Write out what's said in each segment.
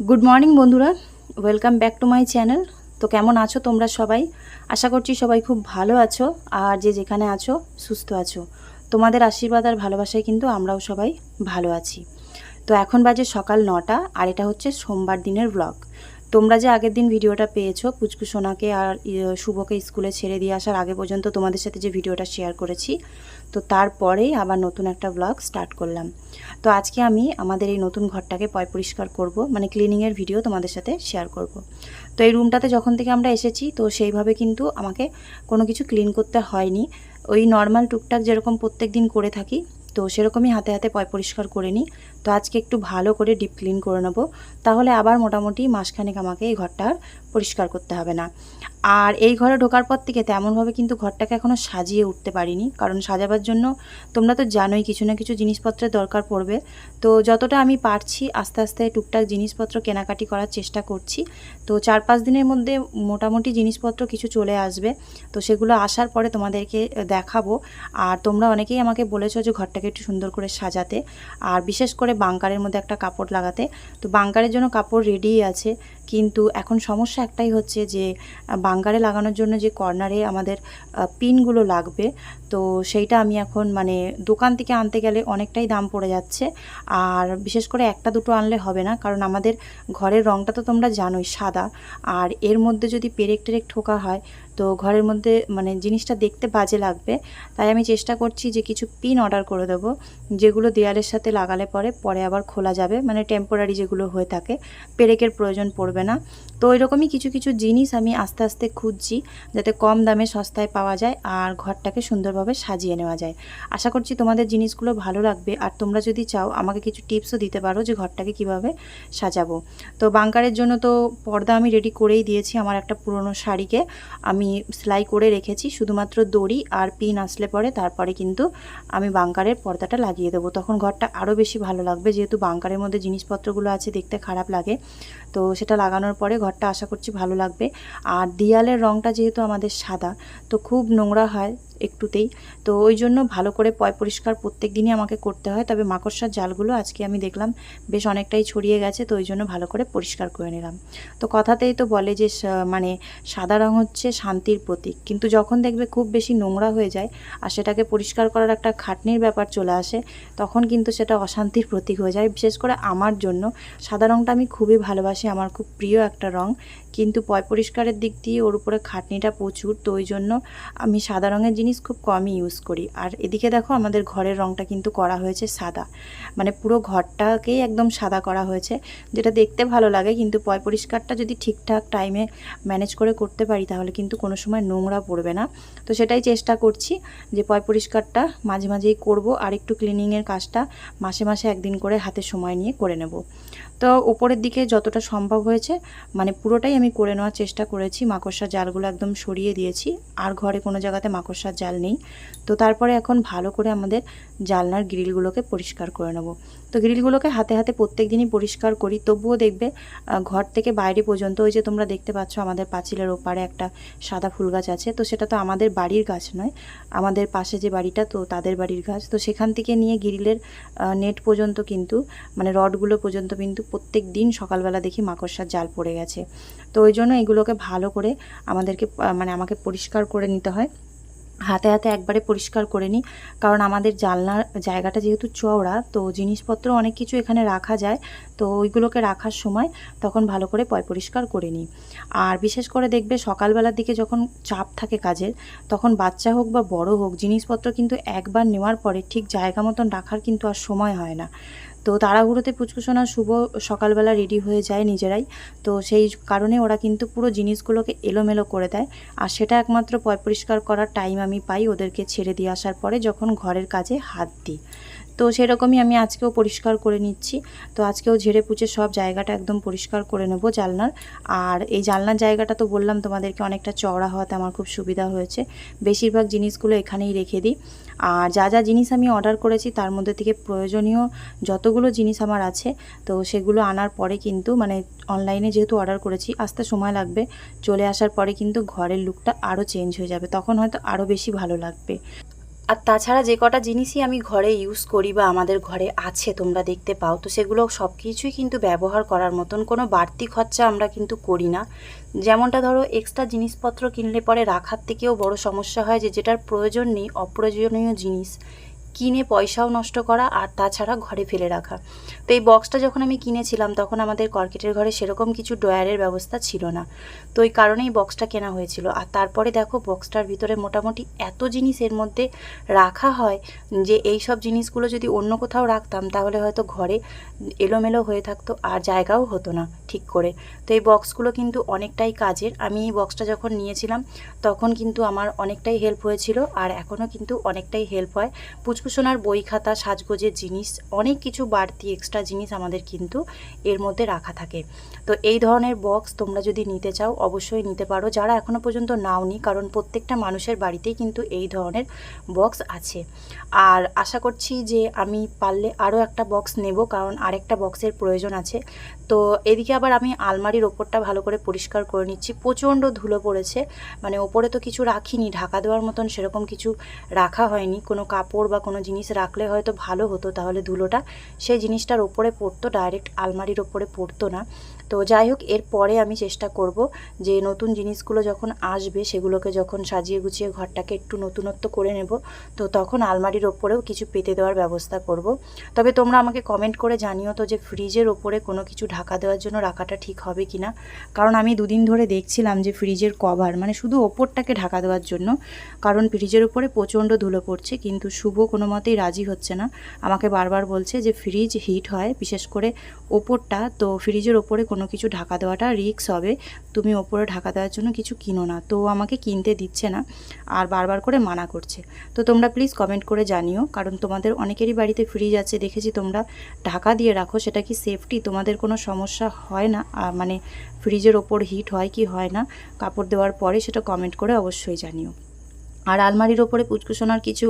Good morning বন্ধুরা। Welcome back to my channel তো কেমন আছো তোমরা সবাই? আশা করছি সবাই খুব ভালো আছো আর যে যেখানে আছো সুস্থ আছো। তোমাদের আশীর্বাদ আর ভালোবাসায় কিন্তু আমরাও সবাই ভালো আছি। তো এখন বাজে সকাল নটা আর এটা হচ্ছে সোমবার দিনের ব্লগ তোমরা যে আগের দিন ভিডিওটা পেয়েছ পুচকু সোনাকে আর ইয়ে, শুভকে স্কুলে ছেড়ে দিয়ে আসার আগে পর্যন্ত তোমাদের সাথে যে ভিডিওটা শেয়ার করেছি তো তারপরেই আবার নতুন একটা ব্লগ স্টার্ট করলাম। তো আজকে আমি আমাদের এই নতুন ঘরটাকে পয় পরিষ্কার করব মানে ক্লিনিংয়ের ভিডিও তোমাদের সাথে শেয়ার করব। তো এই রুমটাতে যখন থেকে আমরা এসেছি, তো সেইভাবে কিন্তু আমাকে কোনো কিছু ক্লিন করতে হয়নি। ওই নর্মাল টুকটাক যেরকম প্রত্যেক দিন করে থাকি, তো সেরকমই হাতে হাতে পয় পরিষ্কার করে নিই। তো আজকে একটু ভালো করে ডিপ ক্লিন করে নেব। তাহলে আবার মোটামুটি মাসখানেক আমাকে এই ঘরটা পরিষ্কার করতে হবে না। আর এই ঘরে ঢোকার পর থেকে তেমনভাবে কিন্তু ঘরটাকে এখনও সাজিয়ে উঠতে পারিনি। কারণ সাজাবার জন্য তোমরা তো জানোই কিছু না কিছু জিনিসপত্রের দরকার পড়বে। তো যতটা আমি পারছি আস্তে আস্তে টুকটাক জিনিসপত্র কেনাকাটি করার চেষ্টা করছি। তো চার পাঁচ দিনের মধ্যে মোটামুটি জিনিসপত্র কিছু চলে আসবে। তো সেগুলো আসার পরে তোমাদেরকে দেখাবো। আর তোমরা অনেকেই আমাকে বলেছ যে ঘরটাকে একটু সুন্দর করে সাজাতে। আর বিশেষ করে বাংকারের মধ্যে একটা কাপড় লাগাতে। তো বাংকারের জন্য কাপড় রেডিই আছে। কিন্তু এখন সমস্যা একটাই হচ্ছে যে বাঙ্গারে লাগানোর জন্য যে কর্নারে আমাদের পিনগুলো লাগবে, তো সেইটা আমি এখন মানে দোকান থেকে আনতে গেলে অনেকটাই দাম পড়ে যাচ্ছে। আর বিশেষ করে একটা দুটো আনলে হবে না, কারণ আমাদের ঘরের রঙটা তো তোমরা জানোই সাদা। আর এর মধ্যে যদি পেরেক টেরেক ঠোকা হয় তো ঘরের মধ্যে মানে জিনিসটা দেখতে বাজে লাগবে। তাই আমি চেষ্টা করছি যে কিছু পিন অর্ডার করে দেবো, যেগুলো দেয়ালের সাথে লাগালে পরে পরে আবার খোলা যাবে। মানে টেম্পোরারি যেগুলো হয়ে থাকে, পেরেকের প্রয়োজন পড়বে না। তো ওই রকমই কিছু কিছু জিনিস আমি আস্তে আস্তে খুঁজছি, যাতে কম দামে সস্তায় পাওয়া যায় আর ঘরটাকে সুন্দরভাবে সাজিয়ে নেওয়া যায়। আশা করছি তোমাদের জিনিসগুলো ভালো লাগবে। আর তোমরা যদি চাও, আমাকে কিছু টিপসও দিতে পারো যে ঘরটাকে কীভাবে সাজাবো। তো বাংকারের জন্য তো পর্দা আমি রেডি করেই দিয়েছি, আমার একটা পুরনো শাড়িকে। আমি সেলাই করে রেখেছি, শুধুমাত্র দড়ি আর পিন আসলে পরে তারপরে কিন্তু আমি বাংকারের পর্দাটা লাগিয়ে দেবো। তখন ঘরটা আরও বেশি ভালো লাগবে, যেহেতু বাংকারের মধ্যে জিনিসপত্রগুলো আছে, দেখতে খারাপ লাগে। তো সেটা লাগানোর পরে ঘরটা আশা করছি ভালো লাগবে। আর দেয়ালের রঙটা যেহেতু আমাদের সাদা, তো খুব নোংরা হয় একটুতেই। তো ওই জন্য ভালো করে পয় পরিষ্কার প্রত্যেক দিনই আমাকে করতে হয়। তবে মাকড়সার জালগুলো আজকে আমি দেখলাম বেশ অনেকটাই ছড়িয়ে গেছে, তো ওই জন্য ভালো করে পরিষ্কার করে নিলাম। তো কথাতেই তো বলে যে মানে সাদা রং হচ্ছে শান্তির প্রতীক। কিন্তু যখন দেখবে খুব বেশি নোংরা হয়ে যায় আর সেটাকে পরিষ্কার করার একটা খাটনির ব্যাপার চলে আসে, তখন কিন্তু সেটা অশান্তির প্রতীক হয়ে যায়। বিশেষ করে আমার জন্য সাদা রঙটা আমি খুবই ভালোবাসি। আমার খুব প্রিয় একটা রং। কিন্তু পয় পরিষ্কারের দিক দিয়ে ওর উপরে খাটনিটা প্রচুর, তো ওই জন্য আমি সাদা রঙের জিনিস খুব কমই ইউজ করি। আর এদিকে দেখো আমাদের ঘরের রঙটা কিন্তু করা হয়েছে সাদা। মানে পুরো ঘরটাকেই একদম সাদা করা হয়েছে, যেটা দেখতে ভালো লাগে কিন্তু পয় পরিষ্কারটা যদি ঠিকঠাক টাইমে ম্যানেজ করে করতে পারি তাহলে কিন্তু কোনো সময় নোংরা পড়বে না। তো সেটাই চেষ্টা করছি যে পয় পরিষ্কারটা মাঝে মাঝেই করব আর একটু ক্লিনিংয়ের কাজটা মাসে মাসে একদিন করে হাতে সময় নিয়ে করে নেব। তো উপরের দিকে যতটা সম্ভব হয়েছে মানে পুরোটাই আমি করে নেওয়ার চেষ্টা করেছি। মাকড়সার জালগুলো একদম সরিয়ে দিয়েছি। আর ঘরে কোনো জায়গাতে মাকড়সার জাল নেই। তো তারপরে এখন ভালো করে আমাদের জালনার গ্রিলগুলোকে পরিষ্কার করে নেব। তো গ্রিলগুলোকে হাতে হাতে প্রত্যেক দিনই পরিষ্কার করি। তবুও দেখবে ঘর থেকে বাইরে পর্যন্ত ওই যে তোমরা দেখতে পাচ্ছ আমাদের পাঁচিলের ওপারে একটা সাদা ফুল গাছ আছে। তো সেটা তো আমাদের বাড়ির গাছ নয়, আমাদের পাশে যে বাড়িটা তো তাদের বাড়ির গাছ। তো সেখান থেকে নিয়ে গ্রিলের নেট পর্যন্ত কিন্তু মানে রডগুলো পর্যন্ত কিন্তু প্রত্যেক দিন সকালবেলা দেখি মাকড়সার জাল পড়ে গেছে। তো ওই জন্য এগুলোকে ভালো করে আমাদেরকে মানে আমাকে পরিষ্কার করে নিতে হয়। হাতে হাতে একবারে পরিষ্কার করে নিই। কারণ আমাদের জানলার জায়গাটা যেহেতু চওড়া, তো জিনিসপত্র অনেক কিছু এখানে রাখা যায়। তো ওইগুলোকে রাখার সময় তখন ভালো করে পয় পরিষ্কার করে নিই। আর বিশেষ করে দেখবে সকালবেলার দিকে যখন চাপ থাকে কাজের, তখন বাচ্চা হোক বা বড় হোক, জিনিসপত্র কিন্তু একবার নেওয়ার পরে ঠিক জায়গা মতন রাখার কিন্তু আর সময় হয় না। তো তাড়াহুড়োতে পুচকুসোনা শুভ সকালবেলা রেডি হয়ে যায় নিজেরাই। তো সেই কারণে ওরা কিন্তু পুরো জিনিসগুলোকে এলোমেলো করে দেয়। আর সেটা একমাত্র পয় পরিষ্কার করার টাইম আমি পাই ওদেরকে ছেড়ে দিয়ে আসার পরে যখন ঘরের কাজে হাত দিই। তো সেরকমই আমি আজকেও পরিষ্কার করে নিচ্ছি। তো আজকেও ঝেড়ে পুচে সব জায়গাটা একদম পরিষ্কার করে নেব জালনার। আর এই জালনার জায়গাটা তো বললাম তোমাদেরকে অনেকটা চওড়া হওয়াতে আমার খুব সুবিধা হয়েছে। বেশিরভাগ জিনিসগুলো এখানেই রেখে দিই। আর যা যা জিনিস আমি অর্ডার করেছি তার মধ্যে থেকে প্রয়োজনীয় যতগুলো জিনিস আমার আছে, তো সেগুলো আনার পরে কিন্তু মানে অনলাইনে যেহেতু অর্ডার করেছি, আসতে সময় লাগবে। চলে আসার পরে কিন্তু ঘরের লুকটা আরও চেঞ্জ হয়ে যাবে। তখন হয়তো আরও বেশি ভালো লাগবে। আর তাছাড়া যে কটা জিনিসই আমি ঘরে ইউজ করি বা আমাদের ঘরে আছে তোমরা দেখতে পাও, তো সেগুলো সব কিছুই কিন্তু ব্যবহার করার মতন কোনো বাড়তি খরচা আমরা কিন্তু করি না। যেমনটা ধরো এক্সট্রা জিনিসপত্র কিনলে পরে রাখার থেকেও বড় সমস্যা হয় যে যেটার প্রয়োজন নেই, অপ্রয়োজনীয় জিনিস। কিনে পয়সাও নষ্ট করা আর তাছাড়া ঘরে ফেলে রাখা। তো এই বক্সটা যখন আমি কিনেছিলাম, তখন আমাদের কর্কেটের ঘরে সেরকম কিছু ড্রয়ারের ব্যবস্থা ছিল না। তো এই কারণেই বক্সটা কেনা হয়েছিল। আর তারপরে দেখো বক্সটার ভিতরে মোটামুটি এত জিনিস এর মধ্যে রাখা হয় যে, এই সব জিনিসগুলো যদি অন্য কোথাও রাখতাম, তাহলে হয়তো ঘরে এলোমেলো হয়ে থাকতো আর জায়গাও হতো না ঠিক করে। তো এই বক্সগুলো কিন্তু অনেকটাই কাজের। আমি এই বক্সটা যখন নিয়েছিলাম, তখন কিন্তু আমার অনেকটাই হেল্প হয়েছিল আর এখনও কিন্তু অনেকটাই হেল্প হয়। পুচকুসোনার বই খাতা, সাজগোজের জিনিস, অনেক কিছু বাড়তি এক্সট্রা জিনিস আমাদের কিন্তু এর মধ্যে রাখা থাকে। তো এই ধরনের বক্স তোমরা যদি নিতে চাও, অবশ্যই নিতে পারো। যারা এখনও পর্যন্ত নাওনি, কারণ প্রত্যেকটা মানুষের বাড়িতেই কিন্তু এই ধরনের বক্স আছে। আর আশা করছি যে আমি পারলে আরও একটা বক্স নেব, কারণ আরেকটা বক্সের প্রয়োজন আছে। তো এদিকে আবার আমি আলমারির ওপরটা ভালো করে পরিষ্কার করে নিচ্ছি। প্রচণ্ড ধুলো পড়েছে মানে ওপরে তো কিছু রাখিনি, ঢাকা দেওয়ার মতন সেরকম কিছু রাখা হয়নি। কোনো কাপড় বা কোনো জিনিস রাখলে হয়তো ভালো হতো, তাহলে ধুলোটা সেই জিনিসটার ওপরে পড়তো ডাইরেক্ট আলমারির ওপরে পড়তো না। তো যাই হোক এরপরে আমি চেষ্টা করব যে নতুন জিনিসগুলো যখন আসবে, সেগুলোকে যখন সাজিয়ে গুছিয়ে ঘরটাকে একটু নতুনত্ব করে নেব, তো তখন আলমারির ওপরেও কিছু পেতে দেওয়ার ব্যবস্থা করব। তবে তোমরা আমাকে কমেন্ট করে জানিও তো যে ফ্রিজের ওপরে কোনো কিছু ঢাকা দেওয়ার জন্য রাখাটা ঠিক হবে কি না কারণ আমি দুদিন ধরে দেখছিলাম যে ফ্রিজের কভার মানে শুধু ওপরটাকে ঢাকা দেওয়ার জন্য, কারণ ফ্রিজের ওপরে প্রচণ্ড ধুলো পড়ছে, কিন্তু শুভ কোনো মতেই রাজি হচ্ছে না। আমাকে বারবার বলছে যে, ফ্রিজ হিট হয়, বিশেষ করে ওপরটা। তো ফ্রিজের ওপরে কোনো কিছু ঢাকা দেওয়াটা রিক্স হবে। তুমি ওপরে ঢাকা দেওয়ার জন্য কিছু কিনো না। তো আমাকে কিনতে দিচ্ছে না, আর বারবার করে মানা করছে। তো তোমরা প্লিজ কমেন্ট করে জানিও, কারণ তোমাদের অনেকেরই বাড়িতে ফ্রিজ আছে, দেখেছি তোমরা ঢাকা দিয়ে রাখো, সেটা কি সেফটি তোমাদের কোনো সমস্যা হয় না? মানে ফ্রিজের ওপর হিট হয় কি হয় না? কাপড় দেওয়ার পরে সেটা কমেন্ট করে অবশ্যই জানিও। আর আলমারির ওপরে পুচকুসোনার কিছু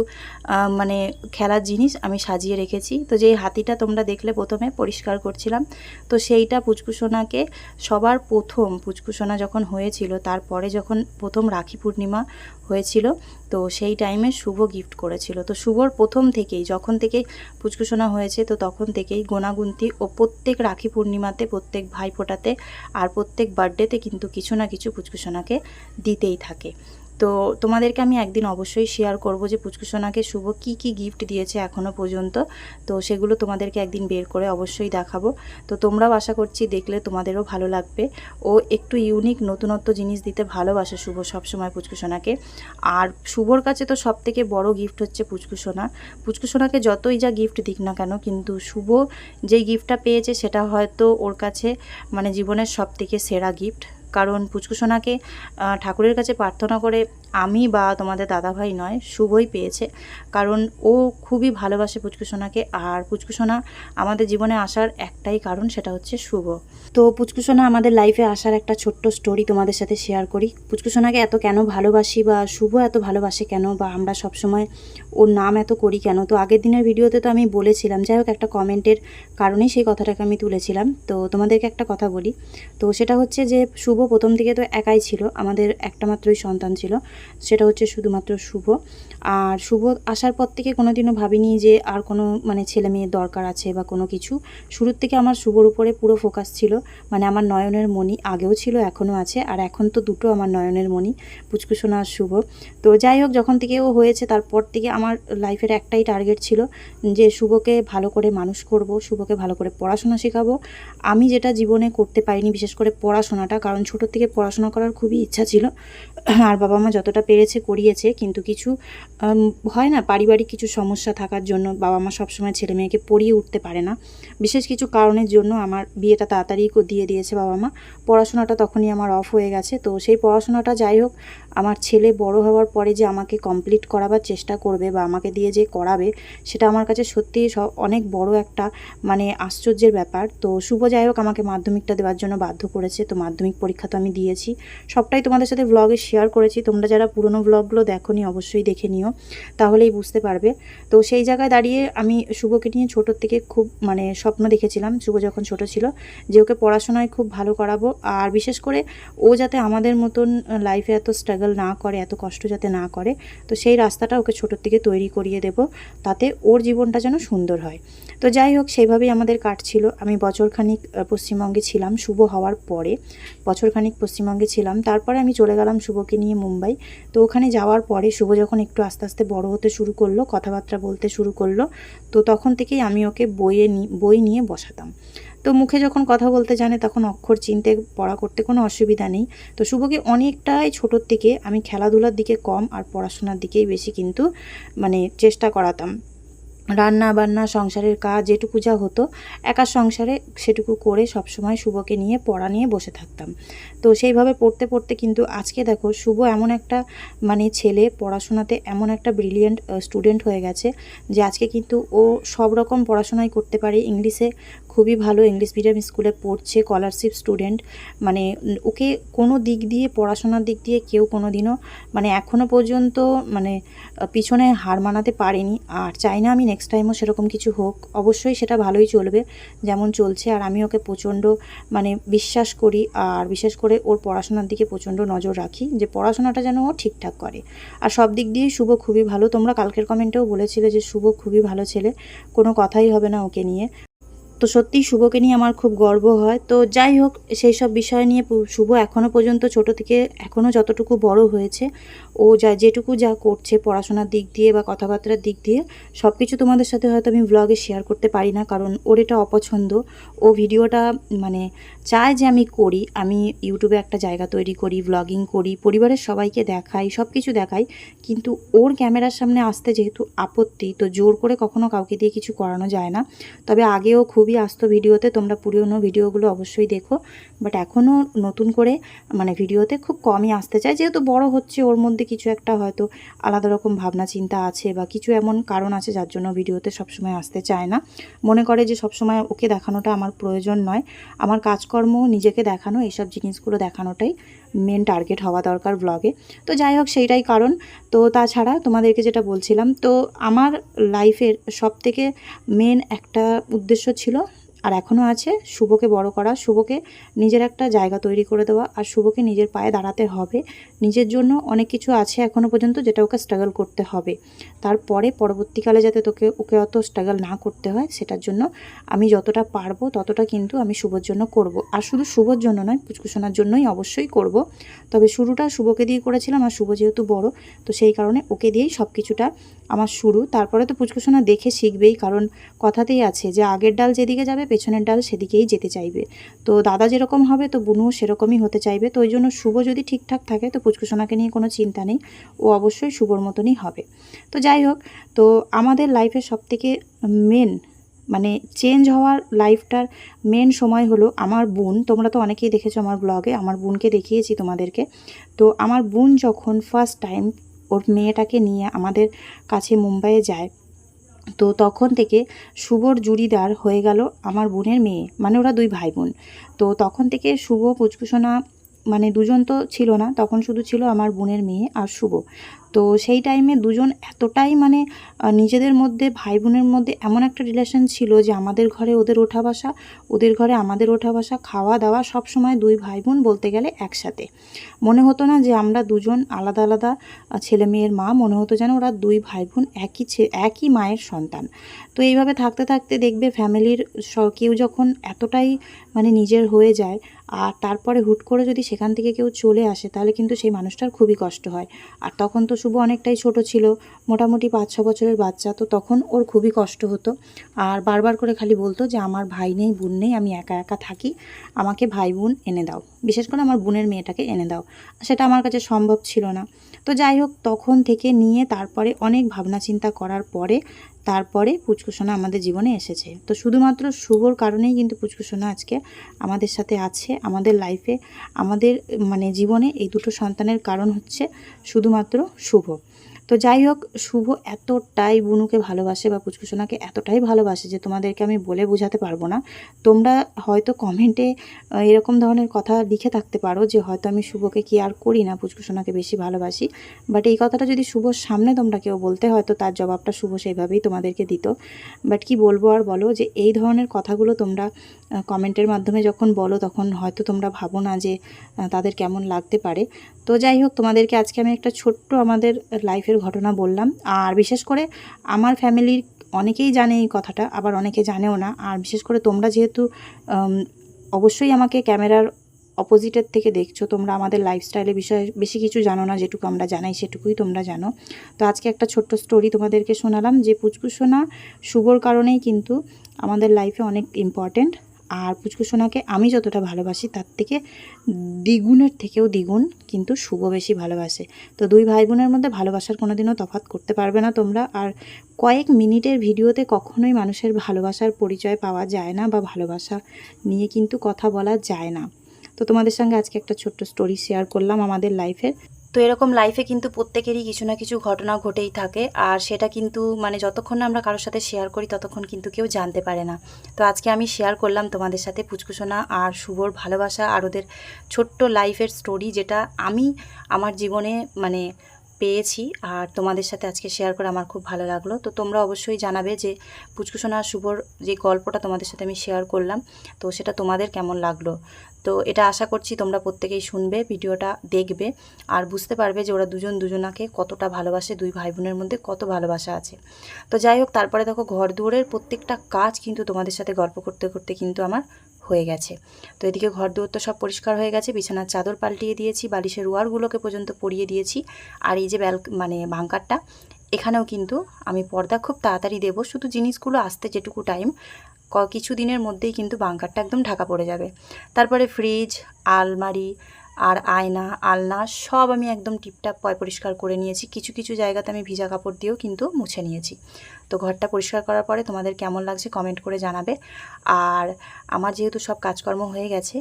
মানে খেলার জিনিস আমি সাজিয়ে রেখেছি। তো যেই হাতিটা তোমরা দেখলে প্রথমে পরিষ্কার করছিলাম, তো সেইটা পুচকুসোনাকে সবার প্রথম পুচকুসোনা যখন হয়েছিল, তারপরে যখন প্রথম রাখি পূর্ণিমা হয়েছিল, তো সেই টাইমে শুভ গিফট করেছিল। তো শুভর প্রথম থেকেই, যখন থেকে পুচকুসোনা হয়েছে, তো তখন থেকেই গোনাগুন্তি ও প্রত্যেক রাখি পূর্ণিমাতে, প্রত্যেক ভাই ফোটাতে আর প্রত্যেক বার্থডেতে কিন্তু কিছু না কিছু পুচকুসোনাকে দিতেই থাকে। তো তোমাদেরকে আমি একদিন অবশ্যই শেয়ার করব যে পুচকুসোনাকে শুভ কি কি গিফট দিয়েছে এখনও পর্যন্ত। তো সেগুলো তোমাদেরকে একদিন বের করে অবশ্যই দেখাবো। তো তোমরাও আশা করছি দেখলে তোমাদেরও ভালো লাগবে। ও একটু ইউনিক নতুনত্ব জিনিস দিতে ভালোবাসে শুভ সবসময় পুচকুসোনাকে আর শুভর কাছে তো সব থেকে বড় গিফট হচ্ছে পুচকুসোনা পুচকুসোনাকে যতই যা গিফট দিক না কেন, কিন্তু শুভ যেই গিফটটা পেয়েছে সেটা হয়তো ওর কাছে মানে জীবনের সব থেকে সেরা গিফট কারণ পুচকুসোনাকে ঠাকুরের কাছে প্রার্থনা করে আমি বা তোমাদের দাদাভাই নয়, শুভই পেয়েছে। কারণ ও খুবই ভালোবাসে পুচকুসোনাকে আর পুচকুসোনা আমাদের জীবনে আসার একটাই কারণ সেটা হচ্ছে শুভ। তো পুচকুসোনা আমাদের লাইফে আসার একটা ছোট্ট স্টোরি তোমাদের সাথে শেয়ার করি। পুচকুসোনাকে এত কেন ভালোবাসি বা শুভ এত ভালোবাসে কেন বা আমরা সবসময় ওর নাম এত করি কেন? তো আগের দিনের ভিডিওতে তো আমি বলেছিলাম, যাই হোক একটা কমেন্টের কারণেই সেই কথাটাকে আমি তুলেছিলাম। তো তোমাদেরকে একটা কথা বলি, তো সেটা হচ্ছে যে শুভ প্রথম থেকে তো একাই ছিল, আমাদের একটা মাত্রই সন্তান ছিল। সেটা হচ্ছে শুধুমাত্র শুভ। আর শুভ আসার পর থেকে কোনোদিনও ভাবিনি যে আর কোনো মানে ছেলে মেয়ের দরকার আছে বা কোনো কিছু। শুরুর থেকে আমার শুভর উপরে পুরো ফোকাস ছিল। মানে আমার নয়নের মণি আগেও ছিল, এখনও আছে। আর এখন তো দুটো আমার নয়নের মণি পুচকুসোনা আর শুভ। তো যাই হোক, যখন থেকে ও হয়েছে, তারপর থেকে আমার লাইফের একটাই টার্গেট ছিল যে শুভকে ভালো করে মানুষ করব, শুভকে ভালো করে পড়াশোনা শেখাবো। আমি যেটা জীবনে করতে পারিনি, বিশেষ করে পড়াশোনাটা, কারণ ছোটোর থেকে পড়াশোনা করার খুবই ইচ্ছা ছিল। আর বাবা মা যতটা পেরেছে করিয়েছে, কিন্তু কিছু হয় না পারিবারিক কিছু সমস্যা থাকার জন্য বাবা মা সবসময় ছেলে মেয়েকে পড়িয়ে উঠতে পারে না। বিশেষ কিছু কারণের জন্য আমার বিয়েটা তাড়াতাড়ি দিয়ে দিয়েছে বাবা মা। পড়াশোনাটা তখনই আমার অফ হয়ে গেছে। তো সেই পড়াশোনাটা যাই হোক আমার ছেলে বড় হওয়ার পরে যে আমাকে কমপ্লিট করাবার চেষ্টা করবে বা আমাকে দিয়ে যে করাবে, সেটা আমার কাছে সত্যিই সব অনেক বড় একটা মানে আশ্চর্যের ব্যাপার। তো শুভ যাই হোক আমাকে মাধ্যমিকটা দেওয়ার জন্য বাধ্য করেছে। তো মাধ্যমিক পরীক্ষা তো আমি দিয়েছি। সবটাই তোমাদের সাথে ব্লগে শেয়ার করেছি। তোমরা যারা পুরনো ব্লগগুলো দেখোনি, অবশ্যই দেখে নিও। তাহলেই বুঝতে পারবে। তো সেই জায়গায় দাঁড়িয়ে আমি শুভকে নিয়ে ছোটোর থেকে খুব মানে স্বপ্ন দেখেছিলাম। শুভ যখন ছোট ছিল, যে ওকে পড়াশোনায় খুব ভালো করাবো। আর বিশেষ করে ও যাতে আমাদের মতন লাইফে এত স্ট্রাগল না করে, এত কষ্ট যাতে না করে, তো সেই রাস্তাটা ওকে ছোটোর থেকে তৈরি করিয়ে দেব, তাতে ওর জীবনটা যেন সুন্দর হয়। তো যাই হোক, সেইভাবেই আমাদের কাটছিল। আমি বছরখানিক পশ্চিমবঙ্গে ছিলাম, শুভ হওয়ার পরে বছরখানিক পশ্চিমবঙ্গে ছিলাম। তারপরে আমি চলে গেলাম শুভকে নিয়ে মুম্বাই। তো ওখানে যাওয়ার পরে শুভ যখন একটু আস্তে আস্তে বড় হতে শুরু করল, কথাবার্তা বলতে শুরু করল, তো তখন থেকেই আমি ওকে বইয়ে বই নিয়ে বসাতাম। তো মুখে যখন কথা বলতে জানে, তখন অক্ষর চিনতে, পড়া করতে কোনো অসুবিধা নেই। তো শুভকে অনেকটাই ছোটোর থেকে আমি খেলাধুলার দিকে কম আর পড়াশোনার দিকেই বেশি কিন্তু মানে চেষ্টা করাতাম। রান্না বান্না সংসারের কাজ, যেটুকু যা হতো একা সংসারে সেটুকু করে সবসময় শুভকে নিয়ে, পড়া নিয়ে বসে থাকতাম। তো সেইভাবে পড়তে পড়তে কিন্তু আজকে দেখো, শুভ এমন একটা মানে ছেলে, পড়াশোনাতে এমন একটা ব্রিলিয়েন্ট স্টুডেন্ট হয়ে গেছে যে আজকে কিন্তু ও সব রকম পড়াশোনাই করতে পারে, ইংলিশে খুবই ভালো ইংলিশ মিডিয়াম স্কুলে পড়ছে স্কলারশিপ স্টুডেন্ট মানে ওকে কোনো দিক দিয়ে, পড়াশোনার দিক দিয়ে কেউ কোনো দিনও মানে এখনও পর্যন্ত মানে পিছনে হার মানাতে পারেনি। আর চাই না আমি নেক্সট টাইমও সেরকম কিছু হোক, অবশ্যই সেটা ভালোই চলবে, যেমন চলছে। আর আমি ওকে প্রচণ্ড মানে বিশ্বাস করি, আর বিশেষ করে ওর পড়াশোনার দিকে প্রচণ্ড নজর রাখি, যে পড়াশোনাটা যেন ও ঠিকঠাক করে। আর সব দিক দিয়েই শুভ খুবই ভালো। তোমরা কালকের কমেন্টেও বলেছিলে যে শুভ খুবই ভালো ছেলে, কোনো কথাই হবে না ওকে নিয়ে। তো সত্যিই শুভকে নিয়ে আমার খুব গর্ব হয়। তো যাই হোক, সেই সব বিষয় নিয়ে শুভ এখনও পর্যন্ত ছোট থেকে এখনও যতটুকু বড় হয়েছে, ও যা, যেটুকু যা করছে পড়াশোনার দিক দিয়ে বা কথাবার্তার দিক দিয়ে সব কিছু তোমাদের সাথে হয়তো আমি ব্লগে শেয়ার করতে পারি না, কারণ ওর এটা অপছন্দ। ও ভিডিওটা মানে চায় যে আমি করি, আমি ইউটিউবে একটা জায়গা তৈরি করি ব্লগিং করি, পরিবারের সবাইকে দেখাই সব কিছু দেখাই, কিন্তু ওর ক্যামেরার সামনে আসতে যেহেতু আপত্তি, তো জোর করে কখনো কাউকে দিয়ে কিছু করানো যায় না। তবে আগেও খুবই আসতো ভিডিওতে তোমরা পুরনো ভিডিওগুলো অবশ্যই দেখো। বাট এখনও নতুন করে মানে ভিডিওতে খুব কমই আসতে চায়। যেহেতু বড় হচ্ছে, ওর মধ্যে কিছু একটা হয়তো আলাদা রকম ভাবনা, চিন্তা আছে বা কিছু এমন কারণ আছে যার জন্য ভিডিওতে সবসময় আসতে চায় না। মনে করে যে সবসময় ওকে দেখানোটা আমার প্রয়োজন নয়। আমার কাজকর্ম, নিজেকে দেখানো, এইসব জিনিসগুলো দেখানোটাই মেন টার্গেট হওয়া দরকার ব্লগে তো যাই হোক, সেইটাই কারণ। তো তাছাড়া তোমাদেরকে যেটা বলছিলাম, তো আমার লাইফের সব থেকে মেন একটা উদ্দেশ্য ছিল আর এখনও আছে শুভকে বড় করা। শুভকে নিজের একটা জায়গা তৈরি করে দেওয়া আর শুভকে নিজের পায়ে দাঁড়াতে হবে। নিজের জন্য অনেক কিছু আছে এখনও পর্যন্ত যেটা ওকে স্ট্রাগল করতে হবে। তারপরে পরবর্তীকালে যাতে তোকে, ওকে অত স্ট্রাগল না করতে হয় সেটার জন্য আমি যতটা পারব ততটা কিন্তু আমি শুভর জন্য করব। আর শুধু শুভর জন্য নয়, পুচকুসোনার জন্যই অবশ্যই করব। তবে শুরুটা শুভকে দিয়ে করেছিলাম আর শুভ যেহেতু বড়, তো সেই কারণে ওকে দিয়েই সব কিছুটা আমার শুরু। তারপরে তো পুচকুসোনা দেখে শিখবেই কারণ কথাতেই আছে যে আগের ডাল যেদিকে যাবে পেছনের ডাল সেদিকেই যেতে চাইবে। তো দাদা যেরকম হবে, তো বুনুও সেরকমই হতে চাইবে। তো ওই জন্য শুভ যদি ঠিকঠাক থাকে, তো পুচকুসোনাকে নিয়ে কোনো চিন্তা নেই। ও অবশ্যই শুভর মতনই হবে। তো যাই হোক, তো আমাদের লাইফের সবথেকে মেন মানে চেঞ্জ হওয়ার লাইফটার মেন সময় হলো আমার বোন। তোমরা তো অনেকেই দেখেছ আমার ব্লগে আমার বোনকে দেখিয়েছি তোমাদেরকে। তো আমার বোন যখন ফার্স্ট টাইম ওর মেয়েটাকে নিয়ে আমাদের কাছে মুম্বাইয়ে যায় তো তখন থেকে শুভর জুড়িদার হয়ে গেল আমার বোনের মেয়ে মানে ওরা দুই ভাই বোন তো তখন থেকে শুভ পুচকুসোনা মানে দুজন তো ছিল না, তখন শুধু ছিল আমার বোনের মেয়ে আর শুভ। তো সেই টাইমে দুজন এতটাই মানে নিজেদের মধ্যে ভাই বোনের মধ্যে এমন একটা রিলেশন ছিল যে আমাদের ঘরে ওদের ওঠা বসা, ওদের ঘরে আমাদের ওঠা বসা, খাওয়া দাওয়া সব সময় দুই ভাই বোন বলতে গেলে একসাথে। মনে হতো না যে আমরা দুজন আলাদা আলাদা ছেলে মেয়ের মা, মনে হতো যেন ওরা দুই ভাই বোন একই একই মায়ের সন্তান। তো এইভাবে থাকতে থাকতে দেখবে ফ্যামিলির কেউ যখন এতটাই মানে নিজের হয়ে যায়, আর তারপরে হুট করে যদি সেখান থেকে কেউ চলে আসে, তাহলে কিন্তু সেই মানুষটার খুবই কষ্ট হয়। আর তখন তো শুভ অনেকটাই ছোট ছিল, মোটামুটি পাঁচ, ছ বছরের বাচ্চা, তো তখন ওর খুবই কষ্ট হতো। আর বারবার করে খালি বলতো যে, আমার ভাই নেই, বোন নেই, আমি একা একা থাকি, আমাকে ভাই বোন এনে দাও। বিশেষ করে আমার বোনের মেয়েটাকে এনে দাও। সেটা আমার কাছে সম্ভব ছিল না। তো যাই হোক, তখন থেকে নিয়ে তারপরে অনেক ভাবনা চিন্তা করার পরে তারপরে পুচকুসোনা আমাদের জীবনে এসেছে। তো শুধুমাত্র শুভর কারণেই কিন্তু পুচকুসোনা আজকে আমাদের সাথে আছে, আমাদের লাইফে আমাদের মানে জীবনে এই দুটো সন্তানের কারণ হচ্ছে শুধুমাত্র শুভ। তো যাই হোক, শুভ এতটাই বুনুকে ভালোবাসে বা পুচকুসোনাকে এতটাই ভালোবাসে যে তোমাদেরকে আমি বলে বোঝাতে পারব না। তোমরা হয়তো কমেন্টে এরকম ধরনের কথা লিখে থাকতে পারো যে হয়তো আমি শুভকে কি আর করি না, পুচকুসোনাকে বেশি ভালোবাসি। বাট এই কথাটা যদি শুভর সামনে তোমরা কেউ বলতে হয়তো তার জবাবটা শুভ সেইভাবেই তোমাদেরকে দিত। বাট কি বলব আর বলো যে এই ধরনের কথাগুলো তোমরা কমেন্টের মাধ্যমে যখন বলো, তখন হয়তো তোমরা ভাবো না যে তাদের কেমন লাগতে পারে। তো যাই হোক, তোমাদেরকে আজকে আমি একটা ছোট্ট আমাদের লাইফের ঘটনা বললাম। আর বিশেষ করে আমার ফ্যামিলির অনেকেই জানে এই কথাটা, আবার অনেকে জানেও না। আর বিশেষ করে তোমরা যেহেতু অবশ্যই আমাকে ক্যামেরার অপোজিটের থেকে দেখছ, তোমরা আমাদের লাইফস্টাইলের বিষয়ে বেশি কিছু জানো না, যেটুকু আমরা জানাই সেটুকুই তোমরা জানো। তো আজকে একটা ছোট্ট স্টোরি তোমাদেরকে শোনালাম, যে পুচকুসোনা শুভর কারণেই কিন্তু আমাদের লাইফে অনেক ইম্পর্ট্যান্ট আর পুচকুসোনাকে আমি যতটা ভালোবাসি, তার থেকে দ্বিগুণের থেকেও দ্বিগুণ কিন্তু শুভ বেশি ভালোবাসে। তো দুই ভাই বোনের মধ্যে ভালোবাসার কোনোদিনও তফাৎ করতে পারবে না তোমরা। আর কয়েক মিনিটের ভিডিওতে কখনোই মানুষের ভালোবাসার পরিচয় পাওয়া যায় না বা ভালোবাসা নিয়ে কিন্তু কথা বলা যায় না। তো তোমাদের সঙ্গে আজকে একটা ছোট্ট স্টোরি শেয়ার করলাম আমাদের লাইফের তো এরকম লাইফে কিন্তু প্রত্যেকেরই কিছু না কিছু ঘটনা ঘটেই থাকে। আর সেটা কিন্তু মানে যতক্ষণ না আমরা কারোর সাথে শেয়ার করি, ততক্ষণ কিন্তু কেউ জানতে পারে না। তো আজকে আমি শেয়ার করলাম তোমাদের সাথে পুচকুসোনা আর শুভর ভালোবাসা আর ওদের ছোট্ট লাইফের স্টোরি যেটা আমি আমার জীবনে মানে পেয়েছি আর তোমাদের সাথে আজকে শেয়ার করে আমার খুব ভালো লাগল। তো তোমরা অবশ্যই জানাবে যে পুচকুসোনা শুভর যে গল্পটা তোমাদের সাথে আমি শেয়ার করলাম, তো সেটা তোমাদের কেমন লাগল? তো এটা আশা করছি তোমরা প্রত্যেকেই শুনবে, ভিডিওটা দেখবে আর বুঝতে পারবে যে ওরা দুজন দুজনাকে কতটা ভালোবাসে, দুই ভাই বোনের মধ্যে কত ভালোবাসা আছে। তো যাই হোক, তারপরে দেখো ঘর দুয়ারের প্রত্যেকটা কাজ কিন্তু তোমাদের সাথে গল্প করতে করতে কিন্তু আমার হয়ে গেছে। তো এদিকে ঘর দুয়ার তো সব পরিষ্কার হয়ে গেছে, বিছানার চাদর পাল্টিয়ে দিয়েছি, বালিশের ওয়ারগুলোকে পর্যন্ত পরিয়ে দিয়েছি, আর এই যে ব্যাল মানে বাঙ্কারটা, এখানেও কিন্তু আমি পর্দা খুব তাড়াতাড়ি দেবো, শুধু জিনিসগুলো আসতে যেটুকু টাইম ক কিছু দিনের মধ্যেই কিন্তু বাঙ্কারটা একদম ঢাকা পড়ে যাবে। তারপরে ফ্রিজ আলমারি আর আয়না, আলনা সব আমি একদম টিপটাপ পয় পরিষ্কার করে নিয়েছি, কিছু কিছু জায়গাতে আমি ভিজা কাপড় দিয়েও কিন্তু মুছে নিয়েছি। তো ঘরটা পরিষ্কার করার পরে তোমাদের কেমন লাগছে কমেন্ট করে জানাবে। আর আমার যেহেতু সব কাজকর্ম হয়ে গেছে,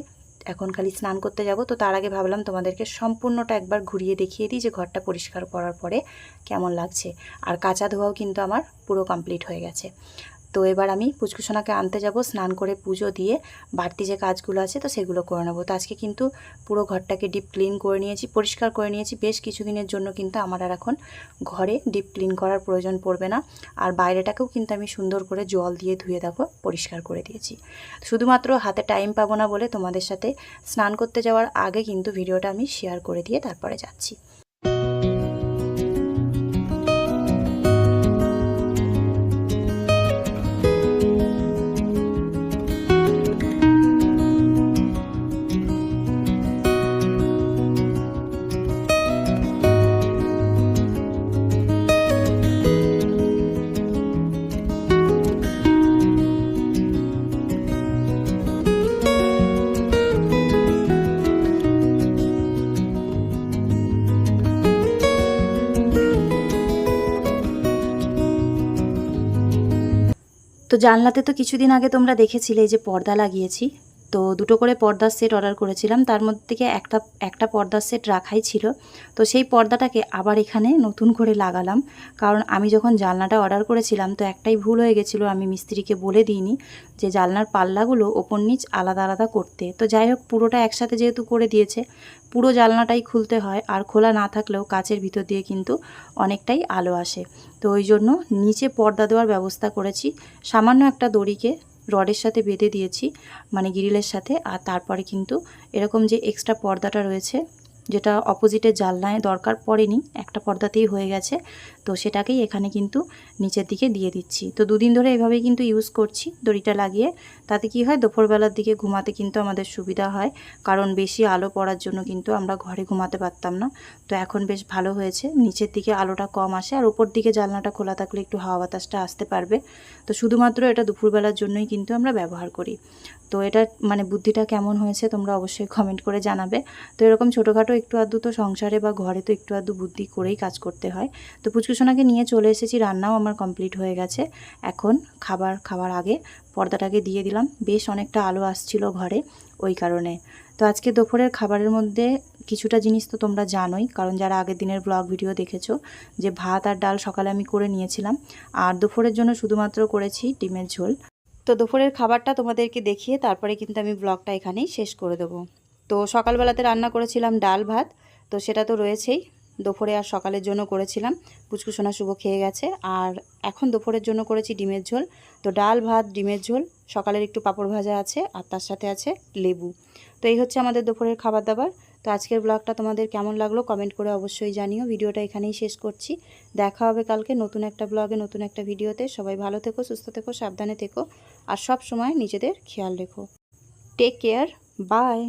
এখন খালি স্নান করতে যাব, তো তার আগে ভাবলাম তোমাদেরকে সম্পূর্ণটা একবার ঘুরিয়ে দেখিয়ে দিই যে ঘরটা পরিষ্কার করার পরে কেমন লাগছে। আর কাঁচা ধোয়াও কিন্তু আমার পুরো কমপ্লিট হয়ে গেছে। তো এবার আমি পুচকুসোনাকে আনতে যাব, স্নান করে পুজো দিয়ে বাড়তি যে কাজগুলো আছে তো সেগুলো করে নেব। তো আজকে কিন্তু পুরো ঘরটাকে ডিপ ক্লিন করে নিয়েছি, পরিষ্কার করে নিয়েছি। বেশ কিছুদিনের জন্য কিন্তু আমার আর এখন ঘরে ডিপ ক্লিন করার প্রয়োজন পড়বে না। আর বাইরেটাকেও কিন্তু আমি সুন্দর করে জল দিয়ে ধুয়ে দেখো পরিষ্কার করে দিয়েছি। শুধুমাত্র হাতে টাইম পাবো না বলে তোমাদের সাথে স্নান করতে যাওয়ার আগে কিন্তু ভিডিওটা আমি শেয়ার করে দিয়ে তারপরে যাচ্ছি। তো জানলাতে তো কিছুদিন আগে তোমরা দেখেছিলে যে পর্দা লাগিয়েছি। তো দুটো করে পর্দার সেট অর্ডার করেছিলাম। তার মধ্যে থেকে একটা একটা পর্দার সেট রাখাই ছিল। তো সেই পর্দাটাকে আবার এখানে নতুন করে লাগালাম। কারণ আমি যখন জানলাটা অর্ডার করেছিলাম, তো একটাই ভুল হয়ে গেছিল, আমি মিস্ত্রিকে বলে দিইনি যে জানলার পাল্লাগুলো ওপর নিচ আলাদা আলাদা করতে। তো যাই হোক, পুরোটা একসাথে যেহেতু করে দিয়েছে, পুরো জানলাটাই খুলতে হয়। আর খোলা না থাকলেও কাচের ভিতর দিয়ে কিন্তু অনেকটাই আলো আসে। তো ওই জন্য নিচে পর্দা দেওয়ার ব্যবস্থা করেছি। সামান্য একটা দড়িকে রডের সাথে বেঁধে দিয়েছি মানে গ্রিলের সাথে, আর তারপরে কিন্তু এরকম যে এক্সট্রা পর্দাটা রয়েছে, যেটা অপোজিটে জানলায় দরকার পড়েনি, একটা পর্দাতেই হয়ে গেছে। তো সেটাকেই এখানে কিন্তু নিচের দিকে দিয়ে দিচ্ছি। তো দুদিন ধরে এভাবেই কিন্তু ইউজ করছি দড়িটা লাগিয়ে। তাতে কি হয়, দুপুরবেলার দিকে ঘুমাতে কিন্তু আমাদের সুবিধা হয়। কারণ বেশি আলো পড়ার জন্য কিন্তু আমরা ঘরে ঘুমাতে পারতাম না। তো এখন বেশ ভালো হয়েছে। নিচের দিকে আলোটা কম আসে। আর উপর দিকে জানলাটা খোলা থাকলে একটু হাওয়া বাতাসটা আসতে পারবে। তো শুধুমাত্র এটা দুপুরবেলার জন্যই কিন্তু আমরা ব্যবহার করি। তো এটা মানে বুদ্ধিটা কেমন হয়েছে তোমরা অবশ্যই কমেন্ট করে জানাবে। তো এরকম ছোটোখাটো একটু আধটু তো সংসারে বা ঘরে তো একটু আধটু বুদ্ধি করেই কাজ করতে হয়। তো পুচকুসোনাকে নিয়ে চলে এসেছি, রান্নাও আমার কমপ্লিট হয়ে গেছে। এখন খাবার খাওয়ার আগে পর্দাটাকে দিয়ে দিলাম। বেশ অনেকটা আলো আসছিল ঘরে ওই কারণে। তো আজকে দুপুরের খাবারের মধ্যে কিছুটা জিনিস তো তোমরা জানোই, কারণ যারা আগের দিনের ব্লগ ভিডিও দেখেছ, যে ভাত আর ডাল সকালে আমি করে নিয়েছিলাম, আর দুপুরের জন্য শুধুমাত্র করেছি ডিমের ঝোল। তো দুপুরের খাবারটা তোমাদেরকে দেখিয়ে তারপরে কিন্তু আমি ব্লগটা এখানেই শেষ করে দেবো। তো সকালবেলাতে রান্না করেছিলাম ডাল ভাত, তো সেটা তো রয়েছেই। দুপুরে আর সকালের জন্য করেছিলাম। পুচকুসোনা শুভ খেয়ে গেছে। আর এখন দুপুরের জন্য করেছি ডিমের ঝোল। তো ডাল, ভাত, ডিমের ঝোল, সকালের একটু পাঁপড় ভাজা আছে আর তার সাথে আছে লেবু। তো এই হচ্ছে আমাদের দুপুরের খাবার দাবার তো আজকের ব্লগটা তোমাদের কেমন লাগল কমেন্ট করে অবশ্যই জানিও। ভিডিওটা এখানেই শেষ করছি। দেখা হবে কালকে নতুন একটা ব্লগে, নতুন একটা ভিডিওতে। সবাই ভালো থেকো, সুস্থ থেকো, সাবধানে থেকো। আর সব সময় নিজেদের খেয়াল রেখো। Take care bye